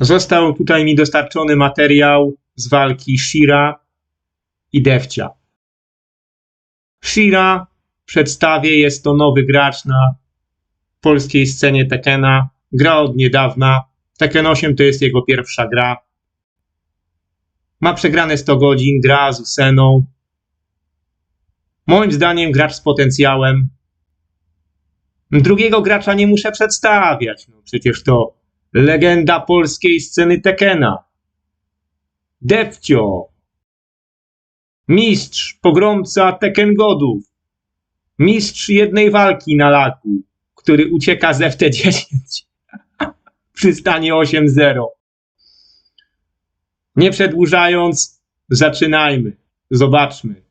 Został tutaj mi dostarczony materiał z walki Shira i Defcia. Shira przedstawię, jest to nowy gracz na polskiej scenie Tekena. Gra od niedawna. Tekken 8 to jest jego pierwsza gra. Ma przegrane 100 godzin, gra z Useną. Moim zdaniem gracz z potencjałem. Drugiego gracza nie muszę przedstawiać. No przecież to legenda polskiej sceny Tekena. Defcio. Mistrz, pogromca Tekken Godów. Mistrz jednej walki na laku, który ucieka z FT10 przy stanie 8-0. Nie przedłużając, zaczynajmy. Zobaczmy,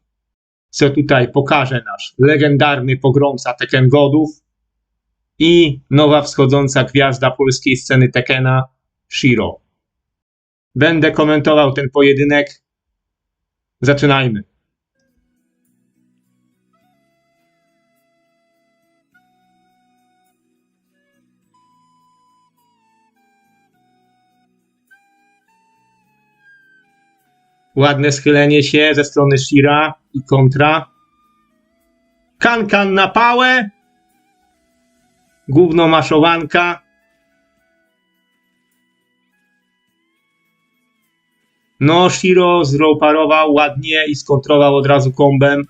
co tutaj pokaże nasz legendarny pogromca Tekken Godów i nowa wschodząca gwiazda polskiej sceny Tekena, Shiro. Będę komentował ten pojedynek. Zaczynajmy. Ładne schylenie się ze strony Shira i kontra. Kankan na pałę. Gówno maszowanka. No, Shiro zroparował ładnie i skontrował od razu kombem.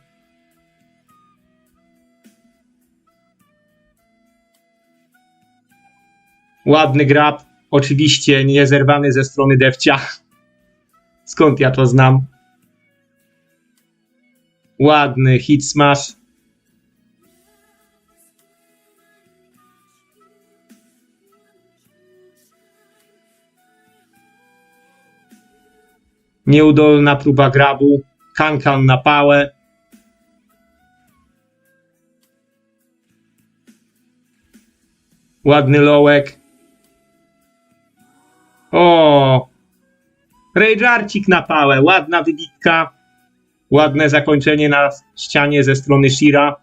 Ładny grab. Oczywiście niezerwany ze strony Defcia. Skąd ja to znam? Ładny hit smash. Nieudolna próba grabu. Kankan na pałę. Ładny lołek. O! Rage'arcik na pałę. Ładna wybitka. Ładne zakończenie na ścianie ze strony Shira.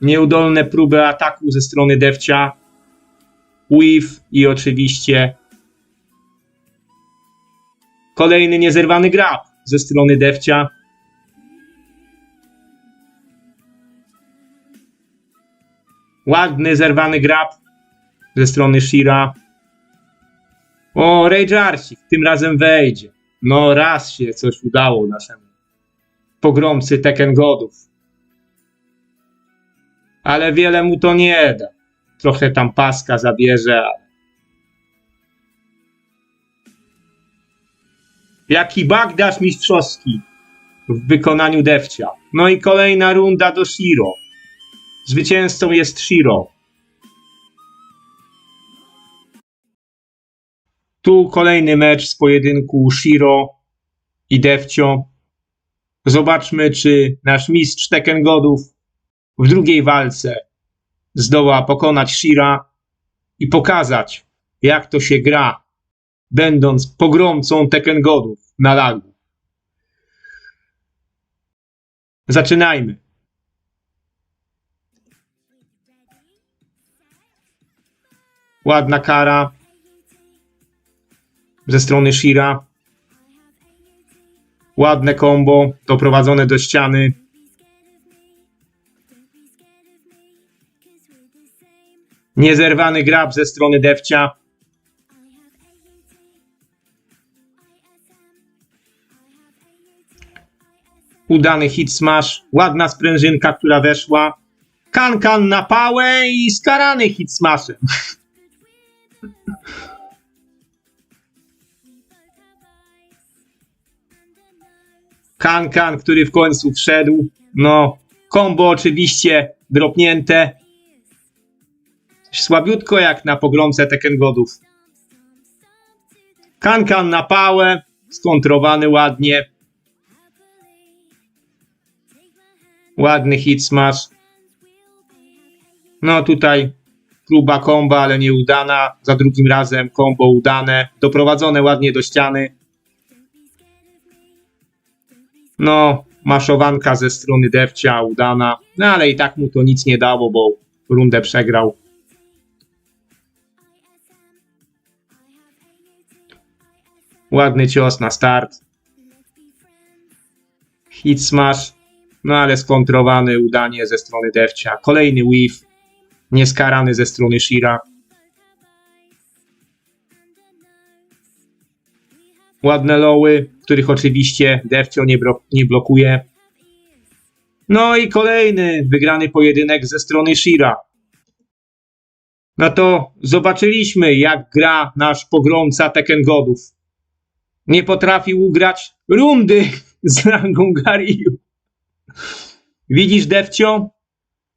Nieudolne próby ataku ze strony Defcia. Weave i oczywiście kolejny niezerwany grab ze strony Defcia. Ładny zerwany grab ze strony Shira. O, Rage'arcik tym razem wejdzie. No raz się coś udało naszemu pogromcy Tekken Godów. Ale wiele mu to nie da. Trochę tam paska zabierze. Jaki Bagdasz mistrzowski w wykonaniu Defcia. No i kolejna runda do Shiro. Zwycięzcą jest Shiro. Tu kolejny mecz z pojedynku Shiro i Defcio. Zobaczmy, czy nasz mistrz Tekken Godów w drugiej walce zdoła pokonać Shira i pokazać, jak to się gra, będąc pogromcą Tekken Godów na lagu. Zaczynajmy. Ładna kara ze strony Shira. Ładne combo doprowadzone do ściany. Niezerwany grab ze strony Defcia. Udany hit smash. Ładna sprężynka, która weszła. Kankan na pałę i skarany hit smashem. Kankan, który w końcu wszedł. No, kombo oczywiście dropnięte. Słabiutko jak na pogromce Tekken Godów. Kankan na pałę, skontrowany ładnie. Ładny hit smash. No tutaj próba komba, ale nieudana. Za drugim razem kombo udane. Doprowadzone ładnie do ściany. No, maszowanka ze strony Defcia udana. No ale i tak mu to nic nie dało, bo rundę przegrał. Ładny cios na start. Hit smash. No ale skontrowany udanie ze strony Devcia. Kolejny weave. Nieskarany ze strony Shira. Ładne loły, których oczywiście Devcio nie, nie blokuje. No i kolejny wygrany pojedynek ze strony Shira. No to zobaczyliśmy, jak gra nasz pogromca Tekken Godów. Nie potrafił ugrać rundy z rangą Garyu. Widzisz, Devcio?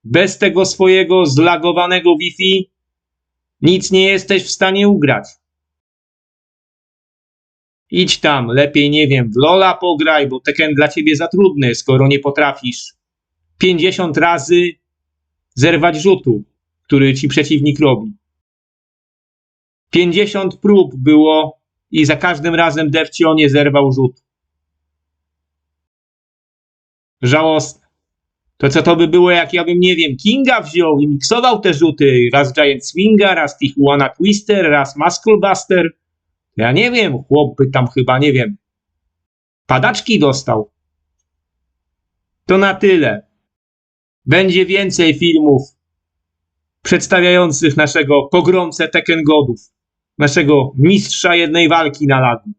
Bez tego swojego zlagowanego Wi-Fi nic nie jesteś w stanie ugrać. Idź tam, lepiej nie wiem, w Lola pograj, bo Tekken dla ciebie za trudny, skoro nie potrafisz 50 razy zerwać rzutu, który ci przeciwnik robi. 50 prób było i za każdym razem Devcio nie zerwał rzutu. Żałosne. To co to by było, jak ja bym, nie wiem, Kinga wziął i miksował te rzuty. Raz Giant Swinga, raz Tijuana Twister, raz Muscle Buster. Ja nie wiem, chłop by tam chyba, nie wiem, padaczki dostał. To na tyle. Będzie więcej filmów przedstawiających naszego pogromcę Tekken Godów, naszego mistrza jednej walki na lagu.